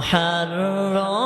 মোহারমের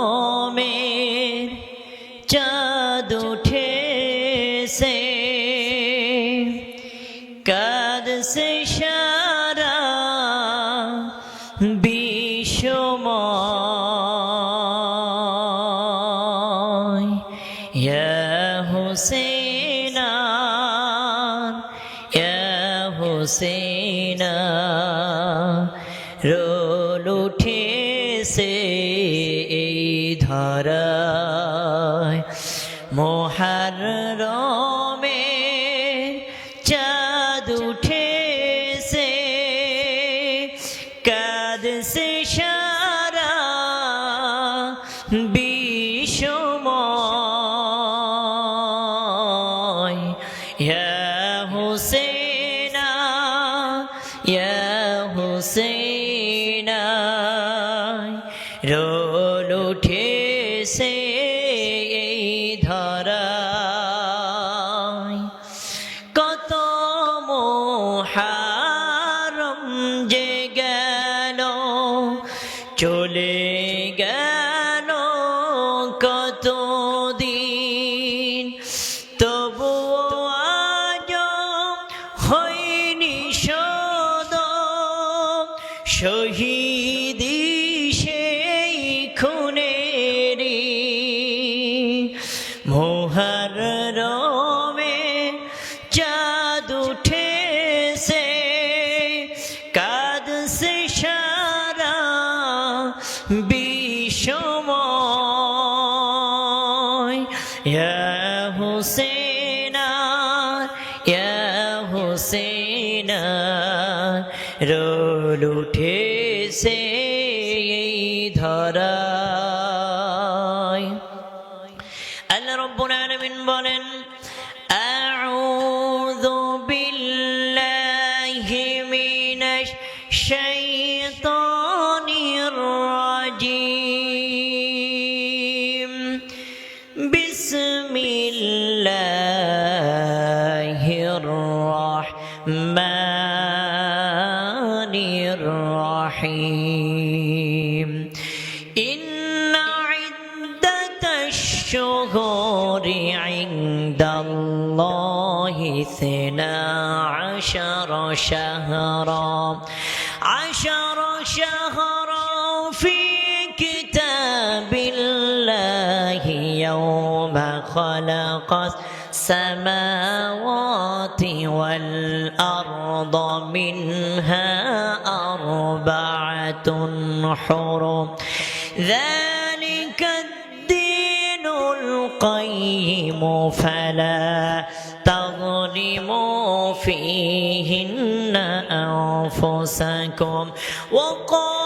cada seja শহীদি shame. خلق السماوات والأرض منها أربعة حرم. ذلك الدين القيم فلا تظلموا فيهن أنفسكم. وقاتلوا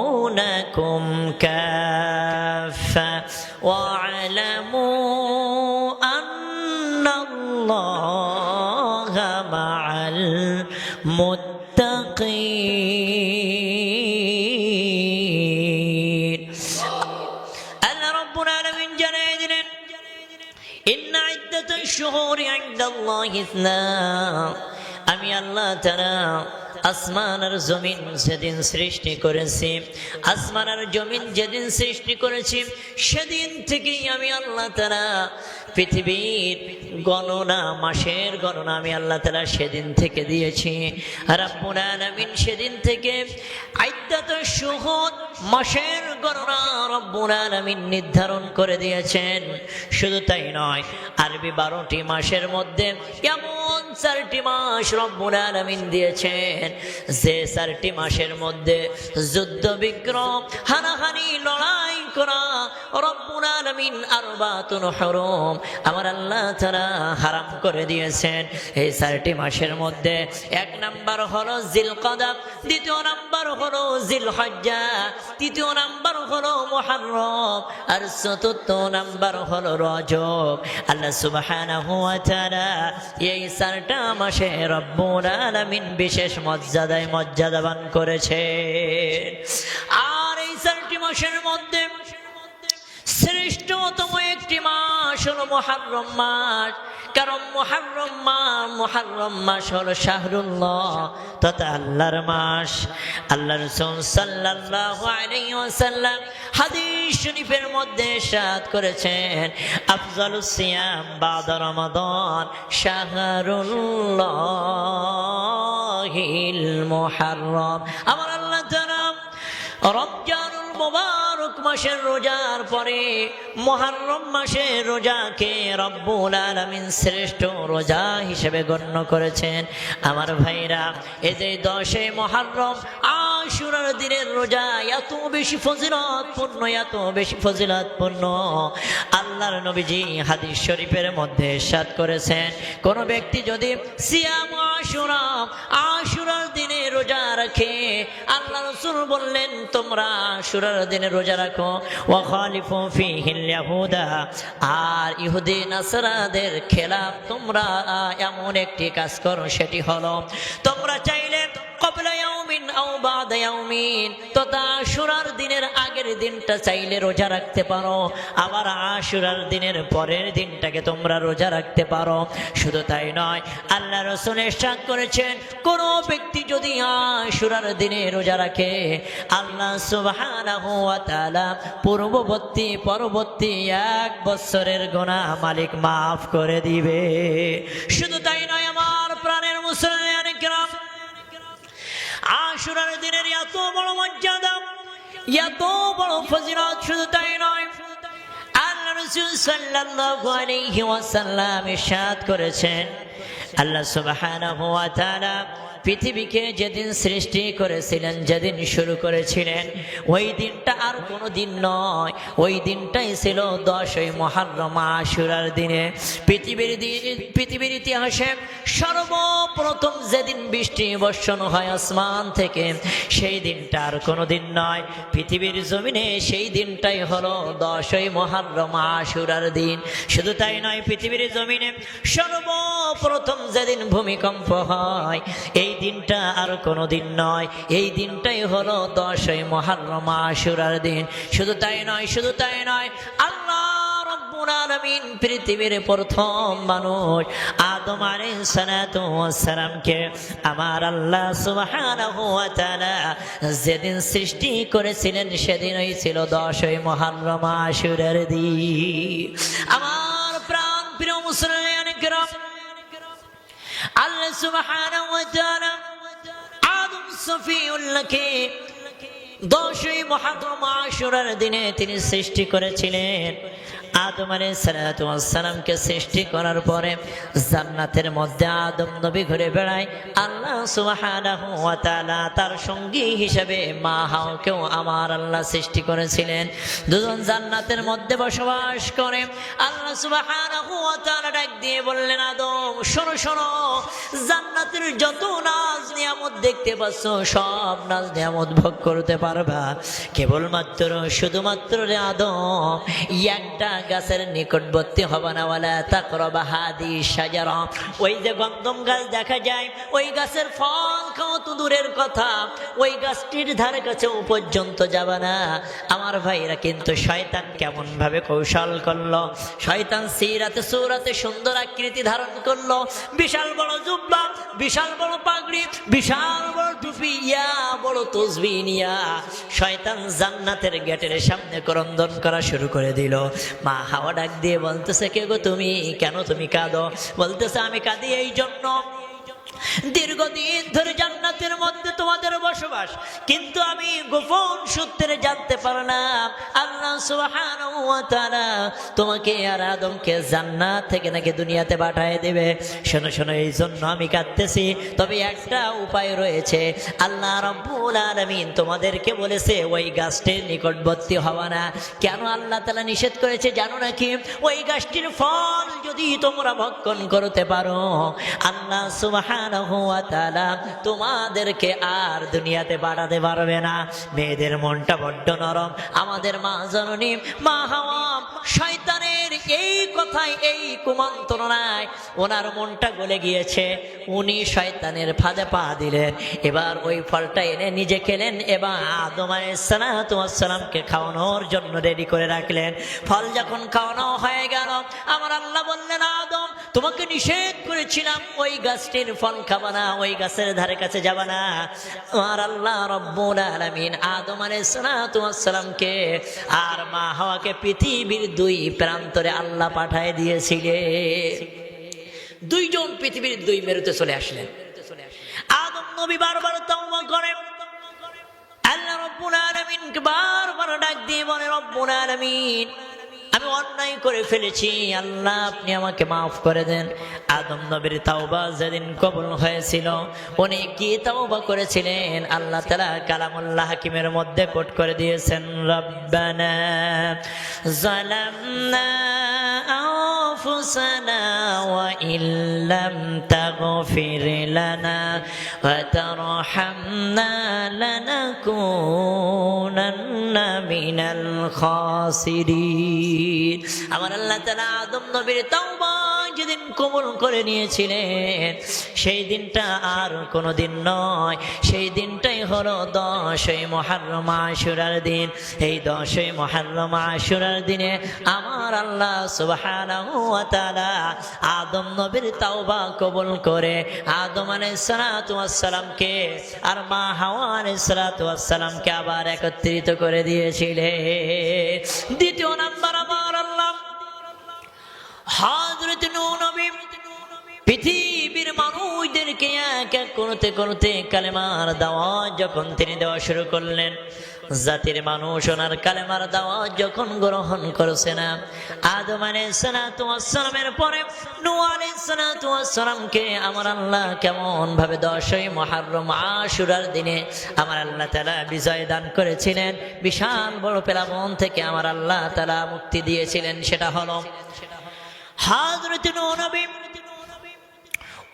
يقاتلونكم كافة واعلموا أن الله مع المتقين আল্লাহ রব্বুল আলামিন জানিয়ে দিলেন ইন্ন ইদ্দাতাশ শুহুরি ইনদাল্লাহি ইসনা আমি আল্লাহ তাআলা আসমান আর জমিন যেদিন সৃষ্টি করেছি, আসমান আর জমিন যেদিন সৃষ্টি করেছি, সেদিন থেকেই আমি আল্লাহ তাআলা পৃথিবীর গণনা, মাসের গণনা আমি আল্লাহ তাআলা সেদিন থেকে দিয়েছি। আর রাব্বুল আলামিন সেদিন থেকে আইদ্দাত শুহুর মাসের গণনা রব্বুল আলামিন নির্ধারণ করে দিয়েছেন। শুধু তাই নয়, আরবি বারোটি মাসের মধ্যে এমন চারটি মাস রব্বুল আলমিন দিয়েছেন। যে চারটি মাসের মধ্যে যুদ্ধ বিক্রম হানাহানি লড়াই করা। আমার আল্লাহ তাআলা হারাম করে দিয়েছেন। এই চারটি মাসের মধ্যে এক নাম্বার দ্বিতীয় নাম্বার হলো তৃতীয় নাম্বার হলো আর চতুর্থ নাম্বার হলো রজব। আল্লাহ সুবহানাহু এই চারটা মাসে রব্বুল আলামিন বিশেষ মর্যাদায় মর্যাদাবান করেছে আর চারটি মাসের মধ্যে শ্রেষ্ঠতম একটি মাস হলো মহারম মাস। কারণ মহারম মাস মহারম মাস হলো শাহরুল্লাহ। তথা আল্লাহর মাস। আল্লাহ রসুল সাল্লাল্লাহু আলাইহি হাদিস শরীফের মধ্যে সাত করেছেন, আফজালুস সিয়াম বাদা রমাদান শাহরুল্লাহিল মুহাররম। আমার আল্লাহ তাআলা রমজানুল মোবারক মাসের রোজার পরে মহারম মাসের রোজাকে রব্বুল আলামিন শ্রেষ্ঠ রোজা হিসেবে গণ্য করেছেন। আমার ভাইরা যে দশে মহারম আশুরার দিনের রোজা এত বেশি ফজিলতপূর্ণ, এত বেশি ফজিলতপূর্ণ। আল্লাহর নবীজি হাদিস শরীফের মধ্যে সাত করেছেন, কোন ব্যক্তি যদি সিয়াম আশুরা রোজা রাখে। আল্লাহ রসুল বললেন, তোমরা সুরার দিনে রোজা রাখো। ওয়াখালিফু ফিহিল ইয়াহুদা। আর ইহুদি নাসরাদের খেলাফ তোমরা এমন একটি কাজ করো, সেটি হলো, তোমরা চাইলে কবলা আশুরার দিনের আগের দিনটা চাইলে রোজা রাখতে পারো। আবার আশুরার দিনের পরের দিনটাকে তোমরা রোজা রাখতে পারো। শুধু তাই নয়, আল্লাহ করেছেন, কোন ব্যক্তি যদি আশুরার দিনে রোজা রাখে, আল্লাহ পূর্ববর্তী, পরবর্তী এক বছরের গোনাহ মালিক মাফ করে দিবে। শুধু তাই নয়, আমার প্রাণের মুসলমান আশুরার দিনের এত বড় মর্যাদা, এত বড় ফজিলত শুধু তাই নয়, আল্লাহ রসুল সাল্লাল্লাহু আলাইহি ওয়াসাল্লাম ইরশাদ করেছেন। আল্লাহ সুবহানাহু ওয়া তাআলা পৃথিবীকে যেদিন সৃষ্টি করেছিলেন, যেদিন শুরু করেছিলেন, ওই দিনটা আর কোনো দিন নয়। ওই দিনটাই ছিল দশই মহারম আশুরার দিনে। পৃথিবীর পৃথিবীর ইতিহাসে সর্বপ্রথম যেদিন বৃষ্টি বর্ষণ হয় আসমান থেকে, সেই দিনটা আর কোনো দিন নয়। পৃথিবীর জমিনে সেই দিনটাই হলো দশই মহারম আশুরার দিন। শুধু তাই নয়, পৃথিবীর জমিনে সর্বপ্রথম যেদিন ভূমিকম্প হয়, এই দিনটা আর কোনো দিন নয়। এই দিনটাই হলো দশই মহারম আশুরার দিন। শুধু তাই নয়, শুধু তাই নয়, আল্লাহ পৃথিবীর প্রথম মানুষ। আদম আরে আমার আল্লাহ সুবাহান যেদিন সৃষ্টি করেছিলেন, সেদিনই ছিল দশই মহারম আশুরের দিন। আমার প্রাণ প্রিয় মুসলিম আল্লাহ সুবাহান সফিউল্লাহকে দশই মহাতম আশুরার দিনে তিনি সৃষ্টি করেছিলেন। আদম সালামকে সৃষ্টি করার পরে জান্নাতের মধ্যে আদম নবী ঘুরে বেড়ায়, আল্লাহ তাআলা তার সঙ্গী হিসেবে মা হাওকেও আমার আল্লাহ সৃষ্টি করেছিলেন। দুজন জান্নাতের মধ্যে বসবাস করে। আল্লাহ সুবাহানা ডাক দিয়ে বললেন, আদম, শোনো শোনো, জান্নাতের যত নাজ নিয়ামত দেখতে পাচ্ছ, সব নাজ নিয়ামত ভোগ করতে পারবা। কেবলমাত্র, শুধুমাত্র আদম, একটা গাছের নিকটবর্তী হবে না বলে তাকরবা হাদি সাজারা ওই যে গন্ধম গাছ দেখা যায়, ওই গাছের ফল খাও তো দূরের কথা, ওই গাছটির ধারে কাছেও পর্যন্ত যাবে না। আমার ভাইরা কিন্তু শয়তান কেমন ভাবে কৌশল করল, শয়তান সিরাতে সুরাতে সুন্দর আকৃতি ধারণ করল। বিশাল বড় জুব্বা, বিশাল বড় পাগড়ি, বিশাল বড় টুপি, ইয়া বড় তসবি নিয়া শয়তান জান্নাতের গেটের সামনে করন্দন করা শুরু করে দিল। মা হাওয়া ডাক দিয়ে বলতেছে, কে গো তুমি? কেন তুমি কাঁদো? বলতেছে, আমি কাঁদি এই জন্য। দীর্ঘদিন ধরে জান্নাতের মধ্যে তোমাদের বসবাস, কিন্তু আমি গোপন সূত্রে জানতে পারলাম আল্লাহ সুবহানাহু তোমাকে আর আদমকে জান্নাত থেকে নাকি দুনিয়াতে পাঠিয়ে দেবে। শোনো শোনো এই জন্য আমি কাঁদতেছি। তবে একটা উপায় রয়েছে। আল্লাহ রাব্বুল আলামিন তোমাদেরকে বলেছে, ওই গাছটির নিকটবর্তী হওয়া না। কেন আল্লাহ তাআলা নিষেধ করেছে জানো নাকি? ওই গাছটির ফল যদি তোমরা ভক্ষণ করতে পারো, আল্লাহ তাআলা তোমাদেরকে আর দুনিয়াতে বাড়াতে পারবে না। মেয়েদের মনটা বড্ড নরম, আমাদের মা জননী, মা হাওয়া, শয়তানের এই কথায়, এই কুমন্ত্রণায় ওনার মনটা গলে গিয়েছে। উনি শয়তানের ফাঁদে পা দিলেন। এবার ওই ফলটা এনে নিজে খেলেন। এবার আদম আলাইসালামকে খাওয়ানোর জন্য রেডি করে রাখলেন। ফল যখন খাওয়ানো হয়ে গেল, আমার আল্লাহ বললেন, আদম তোমাকে নিষেধ করেছিলাম, ওই গাছটির ফল খাবা না, ওই গাছের ধারে কাছে যাবা না। আমার আল্লাহ রব্বুল আলামিন আদম আলাইসালামকে আর মা হাওয়াকে পৃথিবীর দুই প্রান্তরে আল্লাহ পাঠায় দিয়েছিলেন। দুইজন পৃথিবীর দুই মেরুতে চলে আসলেন। আদম নবী বারবার তওবা করেন। আল্লাহ রব্বুল আলামিনকে বারবার ডাক দিয়ে বলে, রব্বুল আলামিন আমি অন্যায় করে ফেলেছি আল্লাহ আপনি আমাকে মাফ করে দেন আদম নবীর তাওবা যেদিন কবুল হয়েছিল উনি কি তাওবা করেছিলেন আল্লাহ তাআলা কালামুল্লাহ হাকিমের মধ্যে কোট করে দিয়েছেন রব্বানা জালামনা أنفسنا وإن لم تغفر لنا وترحمنا لنكونن من الخاسرين আমার আল্লাহ তাআলা আদম নবীর তাওবা যেদিন কবুল করে নিয়েছিলেন সেই দিনটা আর কোনো দিন নয় সেই দিনটাই হলো দশই মহারম আশুরার দিন এই দশই মহারম আশুরার দিনে আমার আল্লাহ সুবহানাহু ওয়া তাআলা আদম নবীর তাওবা কবুল করে আদম আলাইহিস সালাতু সালামকে আর মা হাওয়া সালামকে আবার একত্রিত করে দিয়েছিলেন দ্বিতীয় নাম্বার আমার আল্লাহ। হাজরত নবী এক করতে করতে কালেমার দাওয়াত যখন তিনি দেওয়া শুরু করলেন, জাতির মানুষ ওনার কালেমার দাওয়াত যখন গ্রহণ করছে না, আদম আলাইসালামের পরে নূ আলাইসালামকে আমার আল্লাহ কেমন ভাবে দশই মহারম আশুরার দিনে আমার আল্লাহ তালা বিজয় দান করেছিলেন। বিশাল বড় পেলাবন থেকে আমার আল্লাহ তালা মুক্তি দিয়েছিলেন, সেটা হলো হাজরত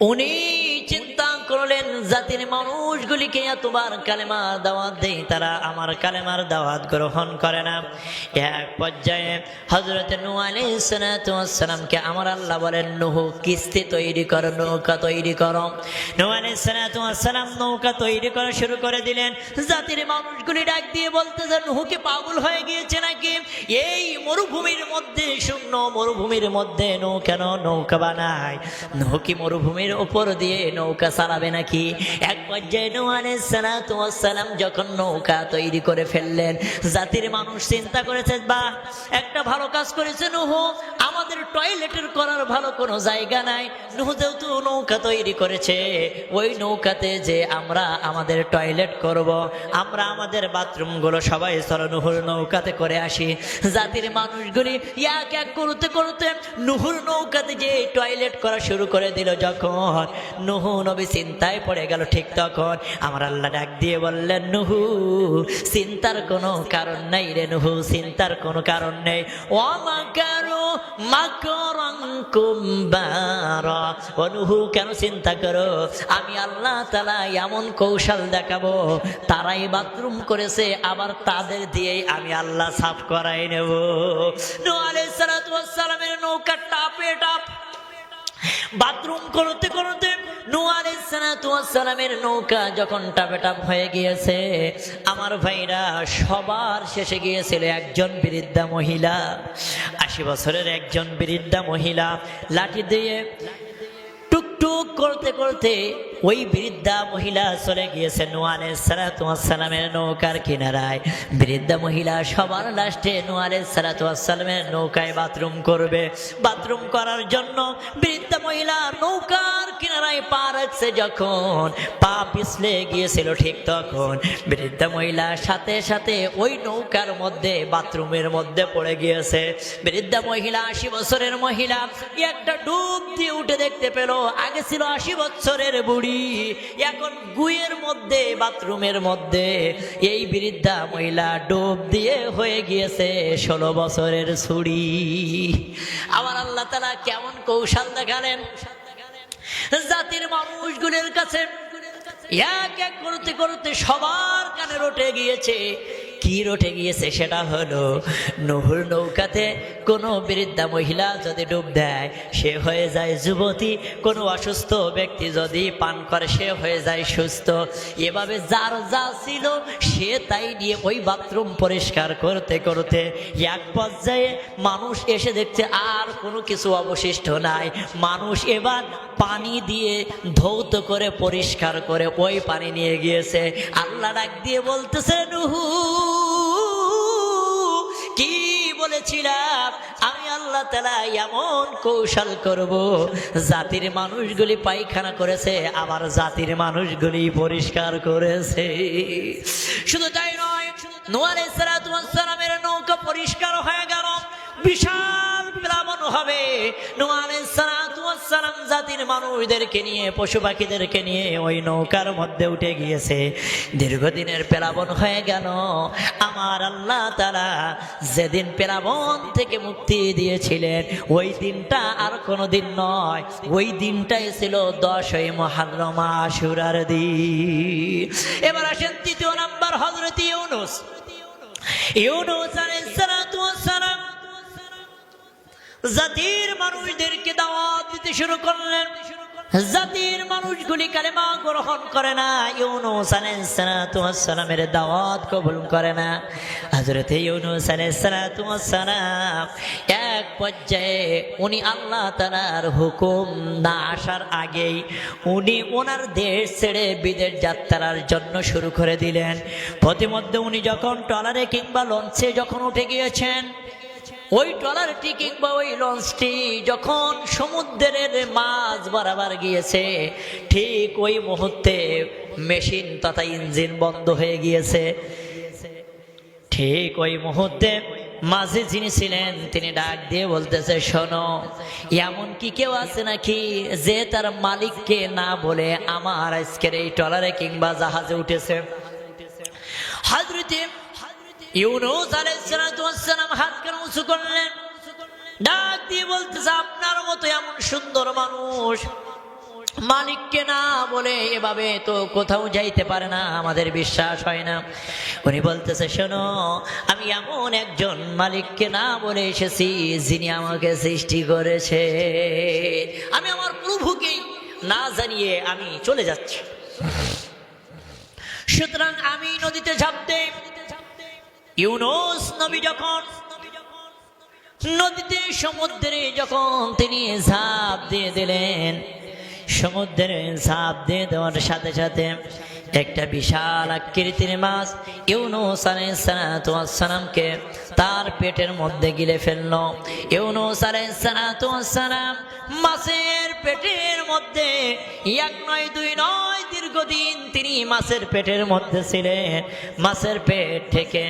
উনি চিন্তা করলেন, জাতির মানুষগুলিকে এতবার কালেমার দাওয়াত দেই, তারা আমার কালেমার দাওয়াত গ্রহণ করে না। এক পর্যায়ে হজরত নু আমার আল্লাহ বলেন, নুহু, কিস্তি তৈরি কর, নৌকা তৈরি করো। নু নৌকা তৈরি করা শুরু করে দিলেন। জাতির মানুষগুলি ডাক দিয়ে বলতেছে নুহুকে পাগল হয়ে গিয়েছে নাকি? এই মরুভূমির মধ্যে, শূন্য মরুভূমির মধ্যে নৌ কেন নৌকা বানায়? নৌ কি মরুভূমির উপর দিয়ে নৌকা চালাবে নাকি? এক পর্যায়ে নোয়ানে সালাম যখন নৌকা তৈরি করে ফেললেন, জাতির মানুষ চিন্তা করেছে, বা, একটা ভালো কাজ করেছে নুহু, আমাদের টয়লেটের করার ভালো কোনো জায়গা নাই। নুহু যেহেতু নৌকা তৈরি করেছে, ওই নৌকাতে যে আমরা আমাদের টয়লেট করব, আমরা আমাদের বাথরুমগুলো সবাই চলো নুহুর নৌকাতে করে আসি। জাতির মানুষগুলি এক এক করতে করতে নুহুর নৌকাতে যে টয়লেট করা শুরু করে দিল। যখন নুহু নবী চিন্তায় পড়ে গেল ঠিক তখন। আমার আল্লাহ ডাক দিয়ে বললেন, নুহু, চিন্তার কোনো কারণ নাই রে নুহু, চিন্তার কোনো কারণ নেই। ও কেন চিন্তা করো? আমি আল্লাহ তালা এমন কৌশল দেখাবো। তারাই বাথরুম করেছে, আবার তাদের দিয়েই আমি আল্লাহ সাফ করাই নেব। নু সালাতু সালামের নৌকা টাপে টাপ। বাথরুম করতে করতে সালামের নৌকা যখন টাপে টাপ হয়ে গিয়েছে, আমার ভাইরা সবার শেষে গিয়েছিল একজন বৃদ্ধা মহিলা। আশি বছরের একজন বৃদ্ধা মহিলা লাঠি দিয়ে টুকটুক করতে করতে ওই বৃদ্ধা মহিলা চলে গিয়েছে। নোয়ালে সালাতামের নৌকার কিনারায়। বৃদ্ধা মহিলা সবার লাস্টে নোয়ালে সালাতামের নৌকায় বাথরুম করবে। বাথরুম করার জন্য বৃদ্ধা মহিলা নৌকার কিনারায় পা রাখছে যখন। পা পিছলে গিয়েছিল ঠিক তখন। বৃদ্ধা মহিলা সাথে সাথে ওই নৌকার মধ্যে, বাথরুমের মধ্যে পড়ে গিয়েছে। বৃদ্ধা মহিলা আশি বছরের মহিলা, একটা ডুব দিয়ে উঠে দেখতে পেল। আগে ছিল আশি বছরের বুড়ি এখন গুয়ের মধ্যে, বাথরুমের মধ্যে, এই বৃদ্ধা মহিলা ডোব দিয়ে হয়ে গিয়েছে ষোলো বছরের ছুরি। আমার আল্লাহ তালা কেমন কৌশল দেখালেন? জাতির মানুষগুলির কাছে এক এক করতে করতে সবার কানে রটে গিয়েছে। কি রটে গিয়েছে, সেটা হলো নহর নৌকাতে কোনো বৃদ্ধা মহিলা যদি ডুব দেয়, সে হয়ে যায় যুবতী। কোনো অসুস্থ ব্যক্তি যদি পান করে, সে হয়ে যায় সুস্থ। এভাবে যার যা ছিল, সে তাই নিয়ে ওই বাথরুম পরিষ্কার করতে করতে এক পর্যায়ে মানুষ এসে দেখছে, আর কোনো কিছু অবশিষ্ট নাই। মানুষ এবার পানি দিয়ে ধৌত করে, পরিষ্কার করে ওই পানি নিয়ে গিয়েছে। আল্লাহ ডাক দিয়ে বলতেছে নুহু কি বলেছিলাম? আমি আল্লাহ তালা এমন কৌশল করব, জাতির মানুষগুলি পায়খানা করেছে, আবার জাতির মানুষগুলি পরিষ্কার করেছে। শুধু তাই নয় নোয়ারে সালামের নৌকা পরিষ্কার হয়ে গেল। বিশাল প্লাবন হবে। সালাম জাতির মানুষদেরকে নিয়ে, পশু পাখিদেরকে নিয়ে ওই নৌকার মধ্যে উঠে গিয়েছে। দীর্ঘদিনের প্লাবন হয়ে গেল। আমার আল্লাহ তারা যেদিন প্লাবন থেকে মুক্তি দিয়েছিলেন, ওই দিনটা আর কোনো দিন নয়। ওই দিনটাই ছিল দশই মহারম আশুরার দিন। এবার আসেন তৃতীয় নাম্বার হজরত ইউনুস। ইউনুস আলাইহিস সালাম জাতির মানুষদেরকে দাওয়াত দিতে শুরু করলেন। জাতির মানুষগুলি কালেমা গ্রহণ করে না, ইউনুস আলাইহিসসালামের দাওয়াত কবুল করে না। হযরত ইউনুস আলাইহিসসালাম এক পর্যায়ে উনি আল্লাহ তাআলার হুকুম না আসার আগেই উনি ওনার দেশ ছেড়ে বিদেশ যাত্রার জন্য শুরু করে দিলেন। প্রতিমধ্যে উনি যখন ট্রলারে কিংবা লঞ্চে যখন উঠে গিয়েছেন ওই ট্রলারটি কিংবা ওই লঞ্চটি যখন সমুদ্রের মাছ বরাবর গিয়েছে, ঠিক ওই মুহূর্তে মেশিন তথা ইঞ্জিন বন্ধ হয়ে গিয়েছে। ঠিক ওই মুহূর্তে মাঝে যিনি ছিলেন, তিনি ডাক দিয়ে বলতেছে, শোনো, এমন কি কেউ আছে নাকি যে তার মালিককে না বলে আমার আজকের এই ট্রলারে কিংবা জাহাজে উঠেছে? হাজরতে ইউনুস আলাইহিসসালাম হাত কেন উঁচু করলেন। ডাক দিয়ে বলতেছে, আপনার মতো এমন সুন্দর মানুষ মালিককে না বলে এভাবে তো কোথাও যাইতে পারে না, আমাদের বিশ্বাস হয় না। উনি বলতেছে, শোনো, আমি এমন একজন মালিককে না বলে এসেছি যিনি আমাকে সৃষ্টি করেছে। আমি আমার প্রভুকেই না জানিয়ে আমি চলে যাচ্ছি। সুতরাং আমি নদীতে ঝাঁপ দেই। ইউনুস নবী যখন নদীতে সমুদ্রে যখন তিনি ঝাঁপ দিয়ে দিলেন সমুদ্রে ঝাঁপ দিয়ে দেওয়ার সাথে সাথে একটা বিশাল আকৃতির মাছ ইউনুস আলাইসালামকে তার পেটের মধ্যে গিলে ফেলল। ইউনুস আলাইসালাম মাছের পেটের মধ্যে এক নয়, দুই নয় দীর্ঘদিন তিনি মাছের পেটের মধ্যে ছিলেন। মাছের পেট থেকে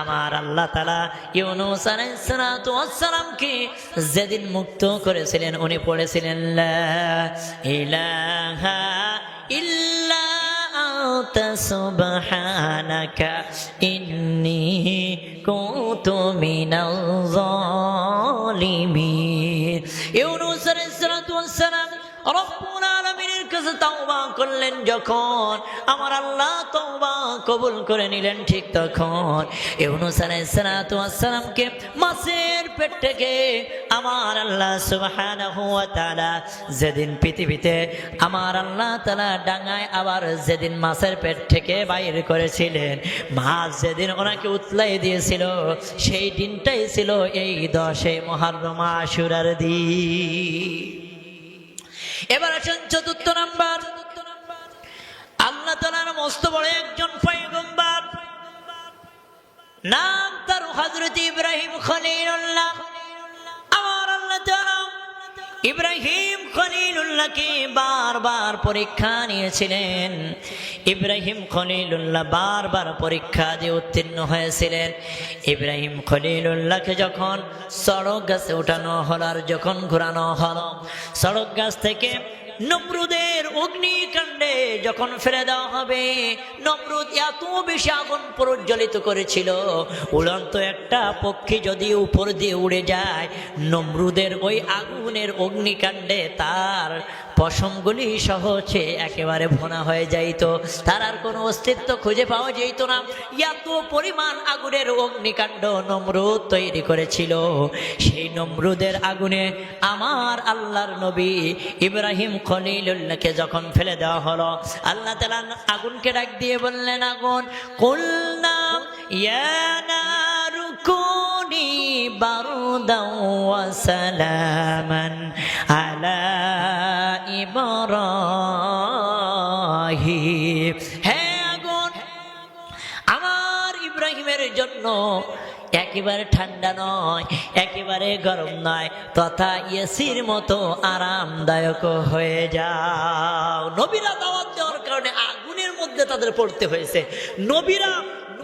আমার আল্লাহ তালা ইউনুস আলাইসালামকে যেদিন মুক্ত করেছিলেন, উনি পড়েছিলেন ইলাহা ইল্লা قلت سبحانك إني كنت من الظالمين يونس عليه الصلاة والسلام রব্বুল আলামিনের কাছে তওবা করলেন যখন, আমার আল্লাহ তওবা কবুল করে নিলেন ঠিক তখন। ইউনুস আলাইহিস সালাতু ওয়াস সালামকে মাছের পেট থেকে আমার আল্লাহ সুবহানাহু ওয়া তাআলা যেদিন পৃথিবীতে আমার আল্লাহ তাআলা ডাঙায় আবার যেদিন মাছের পেট থেকে বাইর করেছিলেন, মাছ যেদিন ওনাকে উতলাই দিয়েছিল, সেই দিনটাই ছিল এই দশে মহারম আশুরার দিন। এবার আসেন চতুর্থ নাম্বার। আল্লাহ তালার মস্ত বড় একজন পয়গম্বার। নাম তার হজরত ইব্রাহিম খলিল্লাহ আমার আল্লাহ তাআলা ইব্রাহিম খলিলুল্লাহকে বারবার পরীক্ষা নিয়েছিলেন। ইব্রাহিম খলিলুল্লাহ বারবার পরীক্ষা দিয়ে উত্তীর্ণ হয়েছিলেন। ইব্রাহিম খলিলুল্লাহকে যখন সড়ক গাছে উঠানো হল আর যখন ঘোরানো হল, সড়ক গাছ থেকে নমরুদের অগ্নিকাণ্ডে যখন ফেলে দেওয়া হবে, নমরুদ এত বেশি আগুন প্রজ্বলিত করেছিল, উড়ন্ত একটা পক্ষী যদি উপর দিয়ে উড়ে যায়, নমরুদের ওই আগুনের অগ্নিকাণ্ডে তার পশমগুলি সহ হচ্ছে একেবারে ভোনা হয়ে যাইত। তার আর কোনো অস্তিত্ব খুঁজে পাওয়া যেত না। এত পরিমাণ আগুনের অগ্নিকাণ্ড নমরুদ তৈরি করেছিল। সেই নমরুদের আগুনে আমার আল্লাহর নবী ইব্রাহিম খলিলুল্লাহকে যখন ফেলে দেওয়া হলো, আল্লাহ তালা আগুনকে ডাক দিয়ে বললেন, আগুন কুলনাম ইয়ানারু কুনি বারুদাও সালামান। একেবারে ঠান্ডা নয়, একেবারে গরম নয়, তথা এসির মতো আরামদায়ক হয়ে যাও। নবীরা দাওয়াত দেওয়ার কারণে আগুনের মধ্যে তাদের পড়তে হয়েছে। নবীরা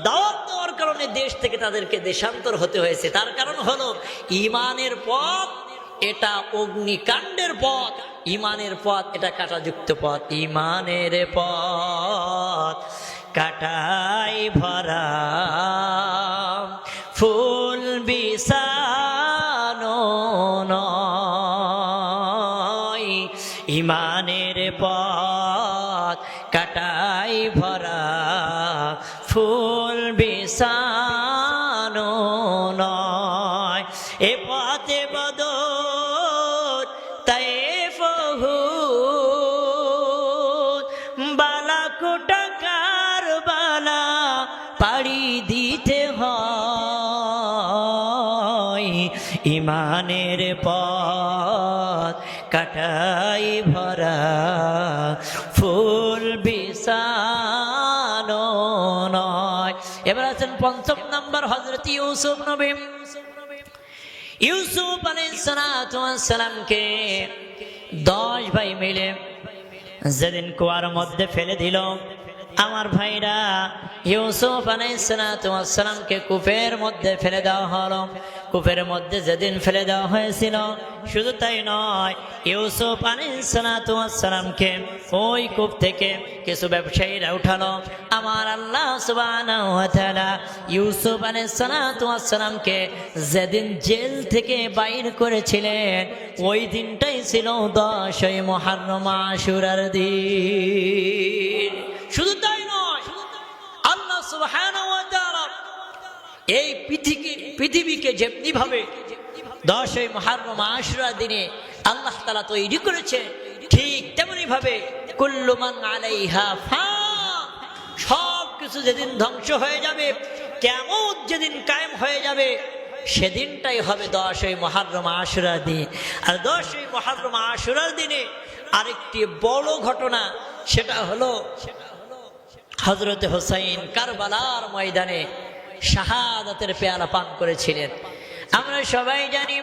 দাওয়াত দেওয়ার কারণে দেশ থেকে তাদেরকে দেশান্তর হতে হয়েছে। তার কারণ হলো, ইমানের পথ, এটা অগ্নিকাণ্ডের পথ, ইমানের পথ, এটা কাটাযুক্ত পথ, ইমানের পথ কাটাই ভরা ইমানের পথ কাটাই ভরা ফুল বিছানো নয়। এ পথে বদর তাই ফহুদ বালাকোটাকার বালা পাড়ি দিতে হয়। ইমানের পথ কাটাই ভরা ফুল বিছানো নয়। এবার আছেন পঞ্চম নম্বর হজরত ইউসুফ নবী। ইউসুফ আলাইসালামকে দশ ভাই মিলে যেদিন কুয়ার মধ্যে ফেলে দিল আমার ভাইরা, ইউসুফ আলাইসালামকে কূপের মধ্যে ফেলে দেওয়া হলো। কূপের মধ্যে যেদিন ফেলে দেওয়া হয়েছিল, শুধু তাই নয়, ইউসুফ আলাইসালামকে ওই কূপ থেকে কিছু ব্যবসায়ীরা উঠালো। আমার আল্লাহ তাআলা ইউসুফ আলাইসালামকে যেদিন জেল থেকে বাইর করেছিলেন, ওই দিনটাই ছিল দশই মহারম আশুরার দিন। শুধু তাই নয়, আল্লাহ এই পৃথিবী, পৃথিবীকে যেমনি ভাবে দশই মহারম আশুরা দিনে আল্লাহ তালা তৈরি করেছে ঠিক তেমনি ভাবে কুল্লুমান আলাইহা সব কিছু যেদিন ধ্বংস হয়ে যাবে কেমন যেদিন কায়েম হয়ে যাবে, সেদিনটাই হবে দশই মহারম আশুরার দিন। আর দশই মহারম আশুরার দিনে আরেকটি বড় ঘটনা, সেটা হলো হজরত হোসাইন কারবালার ময়দানে শাহাদাতের পেয়ালা পান করেছিলেন। আমরা সবাই জানি